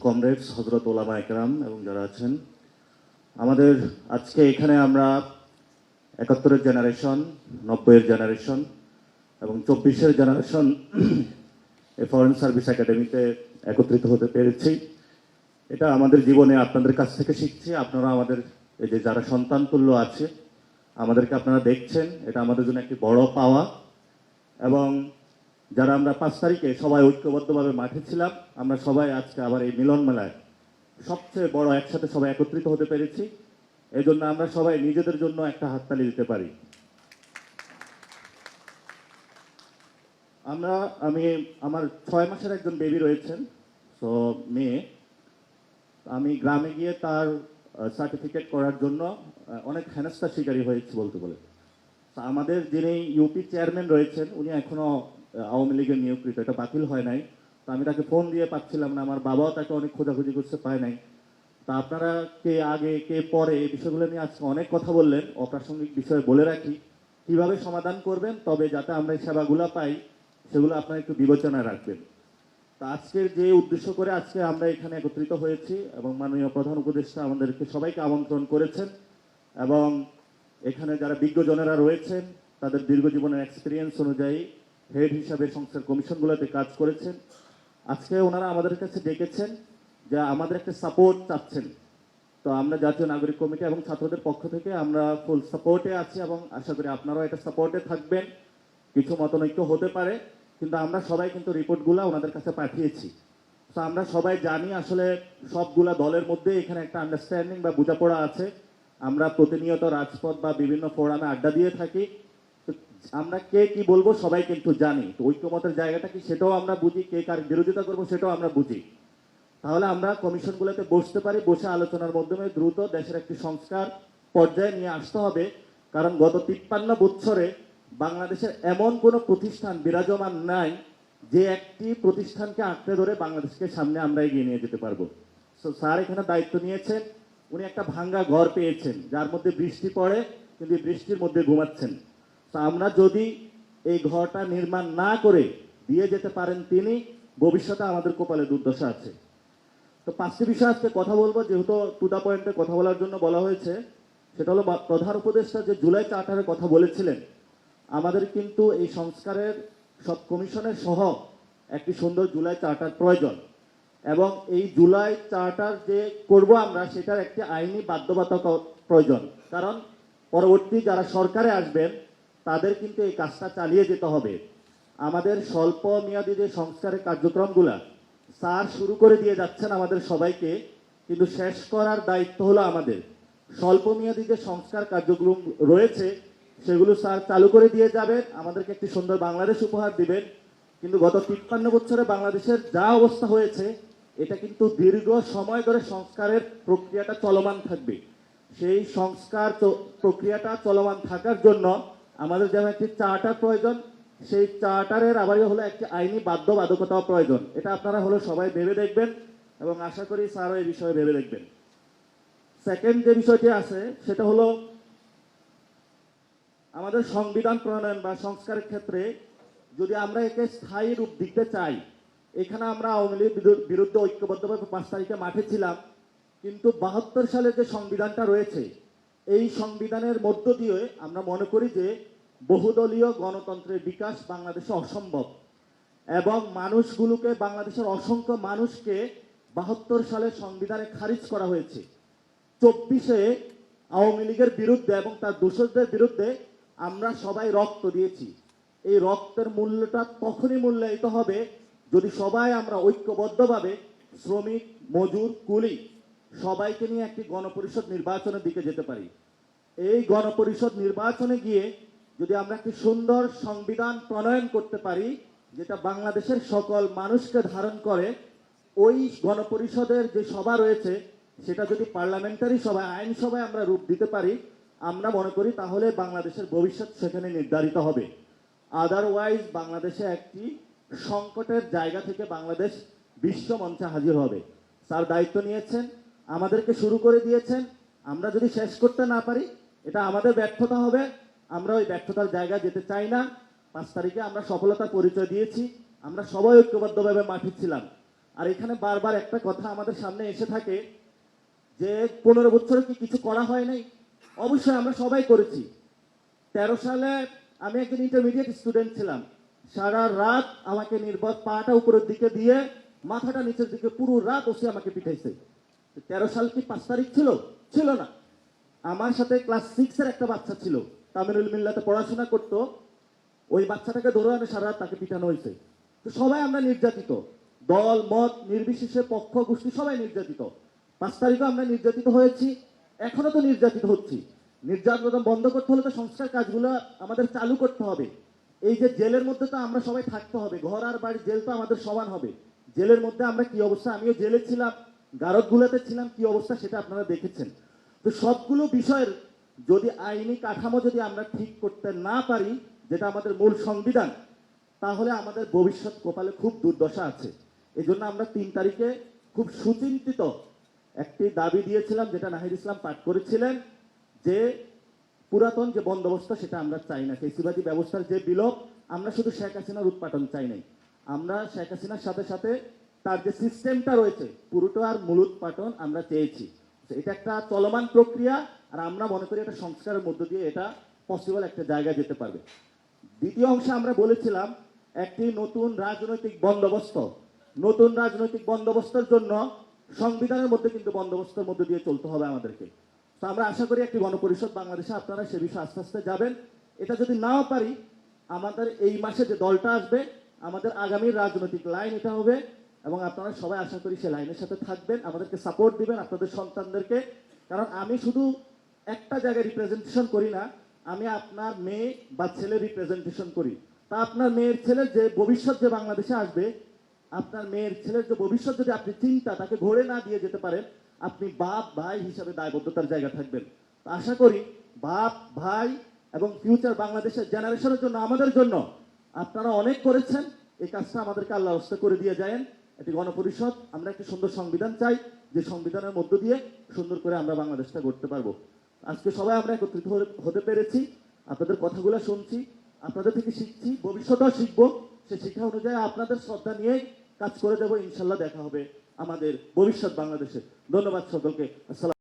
Comrades হজরত ওলামা একরাম এবং যারা আছেন। আমাদের আজকে এখানে আমরা একাত্তরের জেনারেশন, নব্বইয়ের জেনারেশন এবং চব্বিশের জেনারেশন ফরেন সার্ভিস একাডেমিতে একত্রিত হতে পেরেছি। এটা আমাদের জীবনে আপনাদের কাছ থেকে শিখছি। আপনারা আমাদের, এই যে যারা সন্তান তুল্য আছে, আমাদেরকে আপনারা দেখছেন। এটা আমাদের জন্য একটি বড় পাওয়া এবং যারা আমরা পাঁচ তারিখে সবাই ঐক্যবদ্ধভাবে মাঠে ছিলাম আমরা সবাই আজকে আবার এই মিলন মেলায় সবচেয়ে বড় একসাথে সবাই একত্রিত হতে পেরেছি। এই জন্য আমরা সবাই নিজেদের জন্য একটা হাততালি দিতে পারি। আমরা আমি আমার ছয় মাসের একজন বেবি রয়েছেন তো মেয়ে। আমি গ্রামে গিয়ে তার সার্টিফিকেট করার জন্য অনেক হেনস্থার শিকারী হয়েছি বলতে বলে তা আমাদের যিনি ইউপি চেয়ারম্যান রয়েছেন উনি এখনও আহ, আওয়ামী লীগের নিয়োগকৃত এটা বাতিল হয় নাই। তো আমি তাকে ফোন দিয়ে পাচ্ছিলাম না, আমার বাবাও তাকে অনেক খোঁজাখুঁজি করতে পায় নাই। তা আপনারা কে আগে, কে পরে, এই বিষয়গুলো নিয়ে আজকে অনেক কথা বললেন, অপ্রাসঙ্গিক বিষয় বলে রাখি। কীভাবে সমাধান করবেন, তবে যাতে আমরা এই সেবাগুলো পাই, সেগুলো আপনারা একটু বিবেচনায় রাখবেন। তা আজকের যে উদ্দেশ্য করে আজকে আমরা এখানে একত্রিত হয়েছি, এবং মাননীয় প্রধান উপদেষ্টা আমাদেরকে সবাইকে আমন্ত্রণ করেছেন, এবং এখানে যারা বিজ্ঞজনেরা রয়েছেন, তাদের দীর্ঘ জীবনের এক্সপিরিয়েন্স অনুযায়ী হেড হিসাবে সংস্থার কমিশনগুলোতে কাজ করেছেন। আজকে ওনারা আমাদের কাছে ডেকেছেন যে আমাদের একটা সাপোর্ট চাচ্ছেন। তো আমরা জাতীয় নাগরিক কমিটি এবং ছাত্রদের পক্ষ থেকে আমরা ফুল সাপোর্টে আছি এবং আশা করি আপনারাও এটা সাপোর্টে থাকবেন। কিছু মতনৈক্য হতে পারে, কিন্তু আমরা সবাই কিন্তু রিপোর্টগুলো ওনাদের কাছে পাঠিয়েছি। তো আমরা সবাই জানি আসলে সবগুলা দলের মধ্যে এখানে একটা আন্ডারস্ট্যান্ডিং বা বোঝাপড়া আছে। আমরা প্রতিনিয়ত রাজপথ বা বিভিন্ন ফোরামে আড্ডা দিয়ে থাকি। আমরা কে কি বলব সবাই কিন্তু জানি, তো ঐক্যমতের জায়গাটা কি সেটাও আমরা বুঝি, কে কার বিরোধিতা করব সেটাও আমরা বুঝি। তাহলে আমরা কমিশনগুলোতে বসতে পারি, বসে আলোচনার মাধ্যমে দ্রুত দেশের একটি সংস্কার পর্যায়ে নিয়ে আসতে হবে। কারণ গত তিপ্পান্ন বছরে বাংলাদেশের এমন কোনো প্রতিষ্ঠান বিরাজমান নাই, যে একটি প্রতিষ্ঠানকে আঁকড়ে ধরে বাংলাদেশকে সামনে আমরা এগিয়ে নিয়ে যেতে পারব। তো স্যার এখানে দায়িত্ব নিয়েছেন, উনি একটা ভাঙ্গা ঘর পেয়েছেন, যার মধ্যে বৃষ্টি পড়ে, কিন্তু বৃষ্টির মধ্যে ঘুমাচ্ছেন। তা আমরা যদি এই ঘরটা নির্মাণ না করে দিয়ে যেতে পারেন তিনি, ভবিষ্যতে আমাদের কপালে দুর্দশা আছে। তো পাঁচটি বিষয় আজকে কথা বলব, যেহেতু টু দা পয়েন্টে কথা বলার জন্য বলা হয়েছে। সেটা হলো প্রধান উপদেষ্টা যে জুলাই চার্টারের কথা বলেছিলেন, আমাদের কিন্তু এই সংস্কারের সব কমিশনের সহ একটি সুন্দর জুলাই চার্টার প্রয়োজন। এবং এই জুলাই চার্টার যে করব আমরা, সেটার একটি আইনি বাধ্যবাধকতা প্রয়োজন। কারণ পরবর্তী যারা সরকারে আসবেন তাদের কিন্তু এই কাজটা চালিয়ে যেতে হবে। আমাদের স্বল্প মেয়াদী যে সংস্কারের কার্যক্রমগুলা, স্যার শুরু করে দিয়ে যাচ্ছেন আমাদের সবাইকে, কিন্তু শেষ করার দায়িত্ব হলো আমাদের। স্বল্প মেয়াদী যে সংস্কার কার্যক্রম রয়েছে, সেগুলো স্যার চালু করে দিয়ে যাবেন, আমাদেরকে একটি সুন্দর বাংলাদেশ উপহার দিবেন। কিন্তু গত তিপ্পান্ন বছরে বাংলাদেশের যা অবস্থা হয়েছে, এটা কিন্তু দীর্ঘ সময় ধরে সংস্কারের প্রক্রিয়াটা চলমান থাকবে। সেই সংস্কার প্রক্রিয়াটা চলমান থাকার জন্য আমাদের যেমন একটি চার্টার প্রয়োজন, সেই চার্টারের আবারই হলো একটি আইনি বাধ্যবাধকতাও প্রয়োজন। এটা আপনারা হলো সবাই ভেবে দেখবেন এবং আশা করি স্যারও এই বিষয়ে ভেবে দেখবেন। সেকেন্ড যে বিষয়টি আছে, সেটা হলো আমাদের সংবিধান প্রণয়ন বা সংস্কারের ক্ষেত্রে যদি আমরা একে স্থায়ী রূপ দিতে চাই, এখানে আমরা আওয়ামী লীগের বিরুদ্ধে ঐক্যবদ্ধভাবে পাঁচ তারিখে মাঠে ছিলাম, কিন্তু বাহাত্তর সালে যে সংবিধানটা রয়েছে এই সংবিধানের মধ্য দিয়ে আমরা মনে করি যে বহুদলীয় গণতন্ত্রের বিকাশ বাংলাদেশে অসম্ভব। এবং মানুষগুলোকে, বাংলাদেশের অসংখ্য মানুষকে বাহাত্তর সালে সংবিধানে খারিজ করা হয়েছে। চব্বিশে আওয়ামী লীগের বিরুদ্ধে এবং তার দোষরদের বিরুদ্ধে আমরা সবাই রক্ত দিয়েছি। এই রক্তের মূল্যটা তখনই মূল্যায়িত হবে যদি সবাই আমরা ঐক্যবদ্ধভাবে শ্রমিক, মজুর, কুলি সবাইকে নিয়ে একটি গণপরিষদ নির্বাচনের দিকে যেতে পারি। এই গণপরিষদ নির্বাচনে গিয়ে যদি আমরা একটি সুন্দর সংবিধান প্রণয়ন করতে পারি, যেটা বাংলাদেশের সকল মানুষকে ধারণ করে, ওই গণপরিষদের যে সভা রয়েছে, সেটা যদি পার্লামেন্টারি সভায়, আইন সভায় আমরা রূপ দিতে পারি, আমরা মনে করি তাহলে বাংলাদেশের ভবিষ্যৎ সেখানে নির্ধারিত হবে। আদারওয়াইজ বাংলাদেশে একটি সংকটের জায়গা থেকে বাংলাদেশ বিশ্ব মঞ্চে হাজির হবে। স্যার দায়িত্ব নিয়েছেন। আমাদেরকে শুরু করে দিয়েছেন। আমরা যদি শেষ করতে না পারি, এটা আমাদের ব্যর্থতা হবে। আমরা ওই ব্যর্থতার জায়গা যেতে চাই না। পাঁচ তারিখে আমরা সফলতার পরিচয় দিয়েছি। আমরা সবাই ঐক্যবদ্ধভাবে মাঠে ছিলাম। আর এখানে বারবার একটা কথা আমাদের সামনে এসে থাকে যে, পনেরো বছরে কি কিছু করা হয় নাই? অবশ্যই আমরা সবাই করেছি। তেরো সালে আমি একজন ইন্টারমিডিয়েট স্টুডেন্ট ছিলাম। সারা রাত আমাকে নির্বাক পাটা উপরের দিকে দিয়ে মাথাটা নিচের দিকে পুরো রাত ওসি আমাকে পিঠাইছে তেরো সাল কি পাঁচ তারিখ ছিল? ছিল না। আমার সাথে ক্লাস সিক্স এর একটা বাচ্চা ছিল। তামিরুল মিল্লাতে পড়াশোনা করতো। ওই বাচ্চাটাকে ধরে আমি সারা রাত তাকে পিটানো হয়েছে। তো সবাই আমরা নির্যাতিত। দল, মত, নির্বিশেষে পক্ষ, গোষ্ঠী সবাই নির্যাতিত। পাঁচ তারিখও আমরা নির্যাতিত হয়েছি। এখনও তো নির্যাতিত হচ্ছি। নির্যাতন বন্ধ করতে হলে তো সংস্কার কাজগুলো আমাদের চালু করতে হবে। এই যে জেলের মধ্যে তো আমরা সবাই থাকতে হবে। ঘর আর বাড়ি, জেল তো আমাদের সমান হবে। জেলের মধ্যে আমরা কি অবস্থা? আমিও জেলে ছিলাম। গারদগুলোতে ছিলাম, কি অবস্থা সেটা আপনারা দেখেছেন। তো সবগুলো বিষয়ের যদি আইনি কাঠামো যদি আমরা ঠিক করতে না পারি, যেটা আমাদের মূল সংবিধান, তাহলে আমাদের ভবিষ্যৎ কপালে খুব দুর্দশা আছে। এই জন্য আমরা তিন তারিখে খুব সুচিন্তিত একটি দাবি দিয়েছিলাম, যেটা নাহিদ ইসলাম পাঠ করেছিলেন, যে পুরাতন যে বন্দোবস্ত সেটা আমরা চাই না। ফেসিবাদী ব্যবস্থার যে বিলোপ, আমরা শুধু শেখ হাসিনার উৎপাদন চাই নাই। আমরা শেখ হাসিনার সাথে সাথে তার যে সিস্টেমটা রয়েছে, পুরোটা আর মূল উৎপাদন আমরা চেয়েছি। এটা একটা চলমান প্রক্রিয়া, আর আমরা মনে করি এটা সংস্কারের মধ্য দিয়ে এটা পসিবল একটা জায়গায় যেতে পারবে। দ্বিতীয় অংশে আমরা বলেছিলাম, একটি নতুন রাজনৈতিক বন্দোবস্ত। নতুন রাজনৈতিক বন্দোবস্তের জন্য সংবিধানের মধ্যে কিন্তু বন্দোবস্তের মধ্যে দিয়ে চলতে হবে আমাদেরকে। তো আমরা আশা করি একটি গণপরিষদ বাংলাদেশে আপনারা সে বিষয়ে আস্তে আস্তে যাবেন। এটা যদি নাও পারি, আমাদের এই মাসে যে দলটা আসবে, আমাদের আগামীর রাজনৈতিক লাইন এটা হবে এবং আপনারা সবাই আশা করি সে লাইনের সাথে থাকবেন, আমাদেরকে সাপোর্ট দিবেন আপনাদের সন্তানদেরকে। কারণ আমি শুধু একটা জায়গায় রিপ্রেজেন্টেশন করি না, আমি আপনার মেয়ে বা ছেলে রিপ্রেজেন্টেশন করি। তা আপনার মেয়ের ছেলের যে ভবিষ্যৎ যে বাংলাদেশে আসবে, আপনার মেয়ের ছেলের যে ভবিষ্যৎ যদি আপনি চিন্তা তাকে ঘোরে না দিয়ে যেতে পারেন, আপনি বাপ, ভাই হিসাবে দায়বদ্ধতার জায়গা থাকবেন। আশা করি বাপ, ভাই এবং ফিউচার বাংলাদেশের জেনারেশনের জন্য, আমাদের জন্য আপনারা অনেক করেছেন। এই কাজটা আমাদেরকে আল্লাহ করে দিয়ে যায় একটি গণপরিষদ, আমরা একটি সুন্দর সংবিধান চাই, যে সংবিধানের মধ্য দিয়ে সুন্দর করে আমরা বাংলাদেশটা গড়তে পারব। আজকে সবাই আমরা একত্রিত হতে- পেরেছি, আপনাদের কথাগুলো শুনছি, আপনাদের থেকে শিখছি, ভবিষ্যতেও শিখব। সে শিক্ষা অনুযায়ী আপনাদের শ্রদ্ধা নিয়েই কাজ করে দেবো ইনশাল্লাহ দেখা হবে আমাদের ভবিষ্যৎ বাংলাদেশে। ধন্যবাদ সকলকে। আসসালাম।